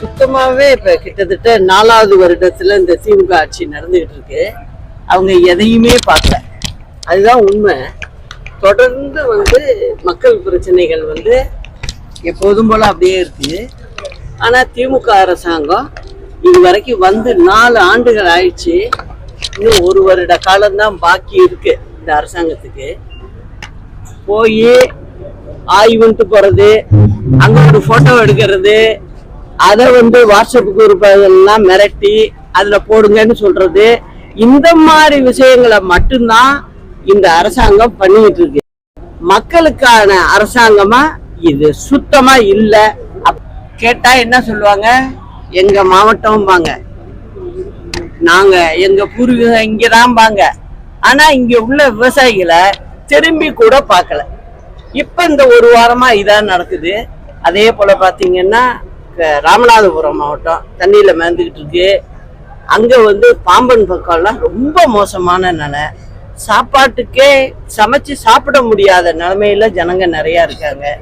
சுத்தமாகவே இப்போ கிட்டத்தட்ட நாலாவது வருடத்தில் இந்த திமுக ஆட்சி நடந்துகிட்டு இருக்கு. அவங்க எதையுமே பார்க்கல. அதுதான் உண்மை. தொடர்ந்து வந்து மக்கள் பிரச்சனைகள் வந்து எப்போதும் போல அப்படியே இருக்குது ஆனால் திமுக அரசாங்கம் இது வரைக்கும் வந்து நாலு ஆண்டுகள் ஆயிடுச்சு. இன்னும் ஒரு வருட காலம்தான் பாக்கி இருக்கு இந்த அரசாங்கத்துக்கு. போய் ஆய்வுன்ட்டு போகிறது அங்கே ஒரு ஃபோட்டோ எடுக்கிறது அதை வந்து வாட்ஸ்அப் குரூப் எல்லாம் மிரட்டி அதுல போடுங்கன்னு சொல்றது இந்த மாதிரி விஷயங்களை மட்டும்தான் இந்த அரசாங்கம் பண்ணிட்டு இருக்கு. மக்களுக்கான அரசாங்கமா இது சுத்தமா இல்ல. அப்- கேட்டா என்ன சொல்லுவாங்க? எங்க மாவட்டம்பாங்க. நாங்க எங்க பூர்வீகம் இங்கதான் பாங்க ஆனா இங்க உள்ள விவசாயிகளை திரும்பி கூட பார்க்கல. இப்ப இந்த ஒரு வாரமா இதான் நடக்குது. அதே போல பாத்தீங்கன்னா ராமநாதபுரம் மாவட்டம். தண்ணியில் மேந்துக்கிட்டு இருக்கு. அங்கே வந்து பாம்பன் பக்கம்லாம் ரொம்ப மோசமான நிலை. சாப்பாட்டுக்கே சமைச்சு சாப்பிட முடியாத நிலைமையில ஜனங்க நிறையா இருக்காங்க.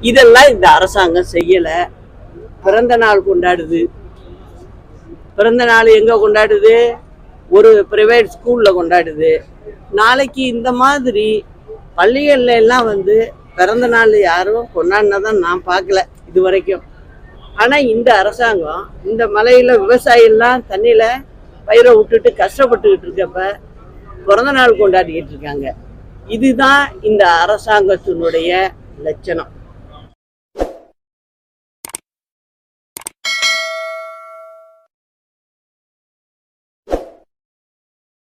இதெல்லாம் இந்த அரசாங்கம் செய்யலை. பிறந்த நாள் கொண்டாடுது. பிறந்த நாள் எங்கே கொண்டாடுது? ஒரு பிரைவேட் ஸ்கூலில் கொண்டாடுது. நாளைக்கு இந்த மாதிரி பள்ளிகள்ல எல்லாம் வந்து பிறந்த நாள் யாரும் கொண்டாடினதான் நான் பார்க்கல. இது வரைக்கும். ஆனால் இந்த அரசாங்கம் இந்த மலையில் விவசாயிலாம் தண்ணியில் பயிரை விட்டுட்டு கஷ்டப்பட்டுக்கிட்டு இருக்கப்ப பிறந்த நாள் கொண்டாடிக்கிட்டு இருக்காங்க. இதுதான் இந்த அரசாங்கத்தினுடைய லட்சணம்.